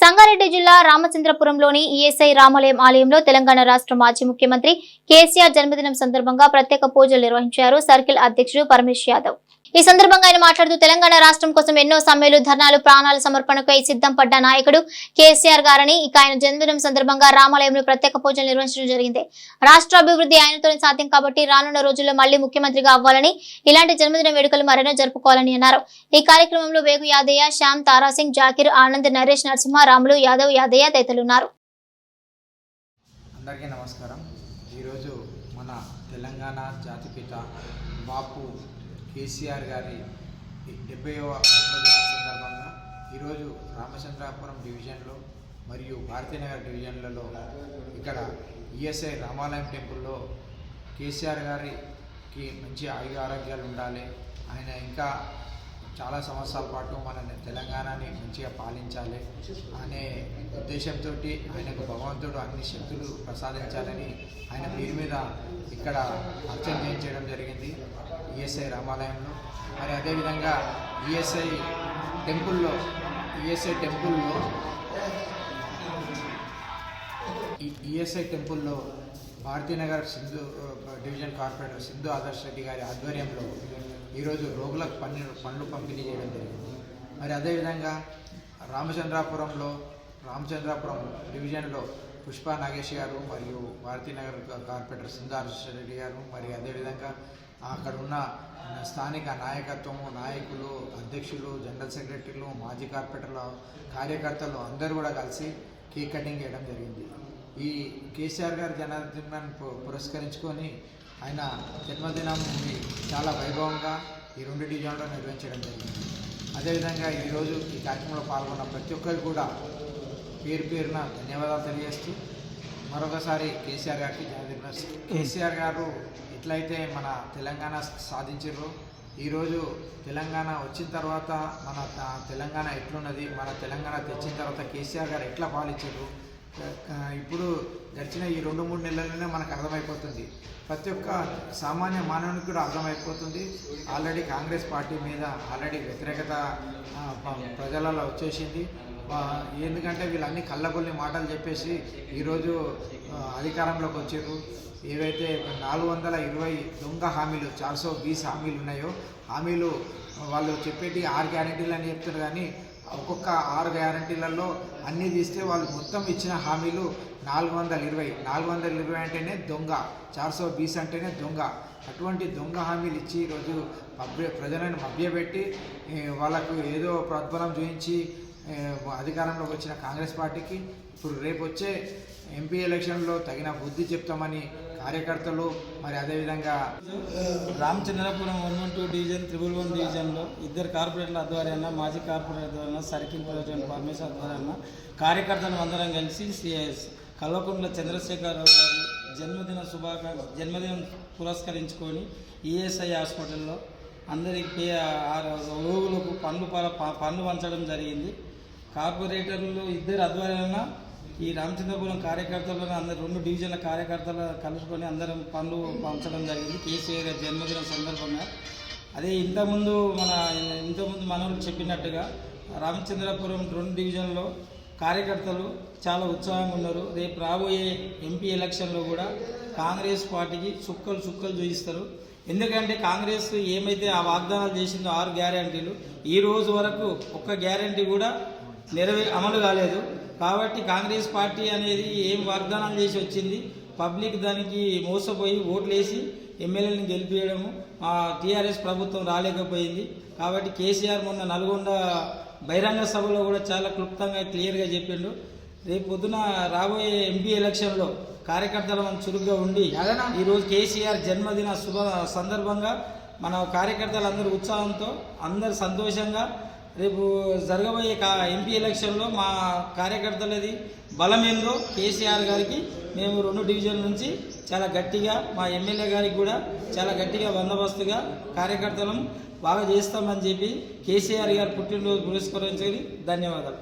సంగారెడ్డి జిల్లా రామచంద్రపురంలోని ఈఎస్ఐ రామాలయం ఆలయంలో తెలంగాణ రాష్ట్ర మాజీ ముఖ్యమంత్రి కేసీఆర్ జన్మదినం సందర్భంగా ప్రత్యేక పూజలు నిర్వహించారు. సర్కిల్ అధ్యక్షుడు పరమేశ్ యాదవ్. ఈ సందర్భంగా ఆయన మాట్లాడుతూ తెలంగాణ రాష్ట్రం కోసం ఎన్నో సమ్మెలు ధర్నాలు ప్రాణాల సమర్పణకై సిద్ధం పడ్డ నాయకుడు కేసీఆర్ గారని ఇక ఆయన జన్మదినం సందర్భంగా రామాలయంలో ప్రత్యేక పూజలు నిర్వహించడం జరిగింది. రాష్ట్ర అభివృద్ధి ఆయనతోనే సాధ్యం కాబట్టి రానున్న రోజుల్లో మళ్ళీ ముఖ్యమంత్రిగా అవ్వాలని ఇలాంటి జన్మదిన వేడుకలు మరెన్నో జరుపుకోవాలని అన్నారు. ఈ కార్యక్రమంలో వేగు యాదయ్య శ్యామ్ తారాసింగ్ జాకిర్ ఆనంద్ నరేష్ నరసింహ రాములు యాదవ్ యాదయ్య తదితరులున్నారు. అందరికీ నమస్కారం. ఈరోజు మన తెలంగాణ జాతిపిత బాపు కేసీఆర్ గారి డెబ్బైవ జన్మదినం సందర్భంగా ఈరోజు రామచంద్రాపురం డివిజన్లో మరియు భారతీనగర్ డివిజన్లలో ఇక్కడ ఈఎస్ఐ రామాలయం టెంపుల్లో కేసీఆర్ గారికి మంచి ఆయుర ఆరోగ్యాలు ఉండాలి. ఆయన ఇంకా చాలా సంవత్సరాల పాటు మన తెలంగాణని మంచిగా పాలించాలి అనే ఉద్దేశంతో ఆయనకు భగవంతుడు అన్ని శక్తులు ప్రసాదించాలని ఆయన పేరు మీద ఇక్కడ అర్చన చేయించడం జరిగింది ఈఎస్ఐ రామాలయంలో. మరి అదేవిధంగా ఈఎస్ఐ టెంపుల్లో ఈఎస్ఐ టెంపుల్లో ఈ ఈఎస్ఐ టెంపుల్లో భారతీనగర్ సింధు డివిజన్ కార్పొరేటర్ సింధు ఆదర్శ్ రెడ్డి గారి ఆధ్వర్యంలో ఈరోజు రోగులకు పన్ను పండ్లు పంపిణీ చేయడం జరిగింది. మరి అదేవిధంగా రామచంద్రాపురంలో రామచంద్రాపురం డివిజన్లో పుష్ప నాగేష్ గారు మరియు భారతీనగర్ కార్పొరేటర్ సింధు రెడ్డి గారు మరి అదేవిధంగా అక్కడ ఉన్న స్థానిక నాయకత్వము నాయకులు అధ్యక్షులు జనరల్ సెక్రటరీలు మాజీ కార్పొరేటర్లు కార్యకర్తలు అందరూ కూడా కలిసి కేక్ కటింగ్ చేయడం జరిగింది. ఈ కేసీఆర్ గారి జనార్దన్ పురస్కరించుకొని ఆయన జన్మదినం చాలా వైభవంగా ఈ రెండు డివిజన్లో నిర్వహించడం జరిగింది. అదేవిధంగా ఈరోజు ఈ కార్యక్రమంలో పాల్గొన్న ప్రతి ఒక్కరికి కూడా పేరు పేరున ధన్యవాదాలు తెలియజేస్తూ మరొకసారి కేసీఆర్ గారికి జన్మదిన కేసీఆర్ గారు ఎట్లయితే మన తెలంగాణ సాధించారు ఈరోజు తెలంగాణ వచ్చిన తర్వాత మన తెలంగాణ ఎట్లున్నది మన తెలంగాణ తెచ్చిన తర్వాత కేసీఆర్ గారు ఎట్లా పాలించారు ఇప్పుడు గడిచిన ఈ రెండు మూడు నెలల్లోనే మనకు అర్థమైపోతుంది. ప్రతి ఒక్క సామాన్య మానవునికి కూడా అర్థమైపోతుంది. ఆల్రెడీ కాంగ్రెస్ పార్టీ మీద ఆల్రెడీ వ్యతిరేకత ప్రజలలో వచ్చేసింది. ఎందుకంటే వీళ్ళన్ని కళ్ళగొల్లి మాటలు చెప్పేసి ఈరోజు అధికారంలోకి వచ్చారు. ఏవైతే నాలుగు వందల ఇరవై దొంగ హామీలు చార్సో బీస్ హామీలు ఉన్నాయో హామీలు వాళ్ళు చెప్పేటి ఆరు గ్యారెంటీలు అని చెప్తారు కానీ ఒక్కొక్క ఆరు గ్యారంటీలలో అన్నీ తీస్తే వాళ్ళు మొత్తం ఇచ్చిన హామీలు నాలుగు వందల ఇరవై. నాలుగు వందల ఇరవై అంటేనే దొంగ. చార్సో బీస్ అంటేనే దొంగ. అటువంటి దొంగ హామీలు ఇచ్చి ఈరోజు మభ్య ప్రజలను మభ్యపెట్టి వాళ్ళకు ఏదో ప్రద్బలం చూపించి అధికారంలోకి వచ్చిన కాంగ్రెస్ పార్టీకి ఇప్పుడు రేపు వచ్చే ఎంపీ ఎలక్షన్లో తగిన బుద్ధి చెప్తామని కార్యకర్తలు మరి అదేవిధంగా Ramachandrapuram one one two division triple one డివిజన్లో ఇద్దరు కార్పొరేటర్ల ఆధ్వర్యాన మాజీ కార్పొరేటర్ ద్వారా సర్కిల్ ప్రెసిడెంట్ పరమేశ్వర్ ఆధ్వర్యాన కార్యకర్తలు అందరం కలిసి సి- కల్వకుంట్ల చంద్రశేఖరరావు గారి జన్మదిన శుభాకాంక్ష జన్మదినం పురస్కరించుకొని ఈఎస్ఐ హాస్పిటల్లో అందరికీ పే రోగులకు పండ్లు ప- ప- పండ్లు పంచడం జరిగింది. కార్పొరేటర్లు ఇద్దరు ఆధ్వర్యాన ఈ రామచంద్రపురం కార్యకర్తలను అందరు రెండు డివిజన్ల కార్యకర్తలు కలుసుకొని అందరం పనులు పంచడం జరిగింది. కేసీఆర్ గారి జన్మదినం సందర్భంగా. అదే ఇంతకుముందు మన ఇంతకుముందు మనోళ్ళు చెప్పినట్టుగా రామచంద్రపురం రెండు డివిజన్లో కార్యకర్తలు చాలా ఉత్సాహంగా ఉన్నారు. రేపు రాబోయే ఎంపీ ఎలక్షన్లో కూడా కాంగ్రెస్ పార్టీకి చుక్కలు చుక్కలు చూపిస్తారు. ఎందుకంటే కాంగ్రెస్ ఏమైతే ఆ వాగ్దానాలు చేసిందో ఆరు గ్యారంటీలు ఈ రోజు వరకు ఒక్క గ్యారంటీ కూడా నెరవే అమలు కాలేదు. కాబట్టి కాంగ్రెస్ పార్టీ అనేది ఏం వాగ్దానాలు చేసి వచ్చింది? పబ్లిక్ దానికి మోసపోయి ఓట్లేసి ఎమ్మెల్యేలను గెలిపించడము టీఆర్ఎస్ ప్రభుత్వం రాలేకపోయింది. కాబట్టి కేసీఆర్ మొన్న నల్గొండ బహిరంగ సభలో కూడా చాలా క్లుప్తంగా క్లియర్గా చెప్పిండు. రేపు పొద్దున రాబోయే ఎంపీ ఎలక్షన్లో కార్యకర్తలు మనం చురుగ్గా ఉండి ఈరోజు కేసీఆర్ జన్మదిన శుభ సందర్భంగా మన కార్యకర్తలందరూ ఉత్సాహంతో అందరు సంతోషంగా రేపు జరగబోయే కా ఎంపీ ఎలక్షన్లో మా కార్యకర్తలది బలం ఏందో కేసీఆర్ గారికి మేము రెండు డివిజన్ నుంచి చాలా గట్టిగా మా ఎమ్మెల్యే గారికి కూడా చాలా గట్టిగా బందోబస్తుగా కార్యకర్తలను బాగా చేస్తామని చెప్పి కేసీఆర్ గారు పుట్టినరోజు పురస్కరించుకొని ధన్యవాదాలు.